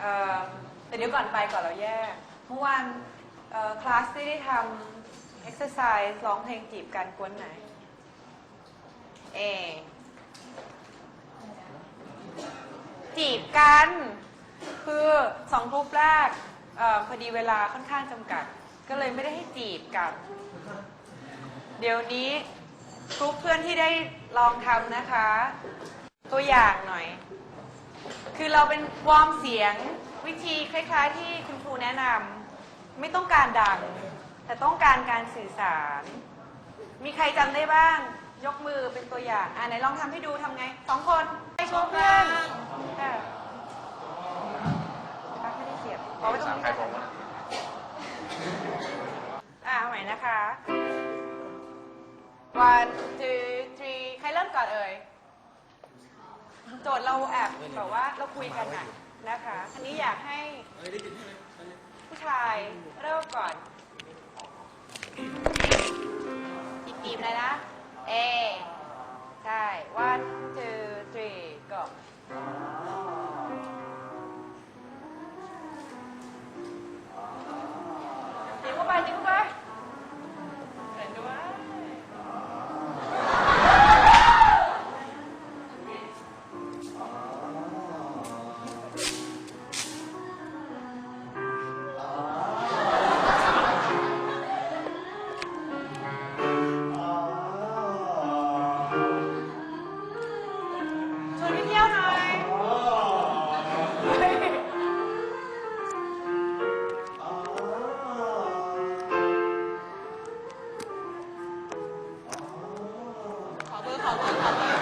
เอ่อแต่เดี๋ยวก่อนไปก่อนเราแยกเมื่อวานเอ่อคลาสที่ได้ทำ exercise ร้องเพลงจีบกันกวนไหน เอ จีบกัน คือสองกรุ๊ปแรกเออพอดีเวลาค่อนข้างจำกัด ก็เลยไม่ได้ให้จีบกัน เดี๋ยวนี้กรุ๊ปเพื่อนที่ได้ลองทำนะคะ ตัวอย่างหน่อย คือเราเป็นวอร์มเสียงวิธีคล้าย ๆ ที่คุณครูแนะนำไม่ต้องการดัง แต่ต้องการการสื่อสาร มีใครจำได้บ้าง ยกมือเป็นตัวอย่าง อ่าไหนลองทำให้ดูทำไงสองคนไปชมเพื่อนค่ะอะไม่ได้เสียบเอาไว้ตรงนี้ก็ได้อ่าเอาใหม่นะคะ one two three ใครเริ่มก่อนเอ่ย โจทย์เราแอบแบบว่าเราคุยกันน่ะนะคะทีนี้อยากให้ผู้ชายเริ่มก่อนอีกทีมเลยนะ เอ ใช่ one two three go 好的好。的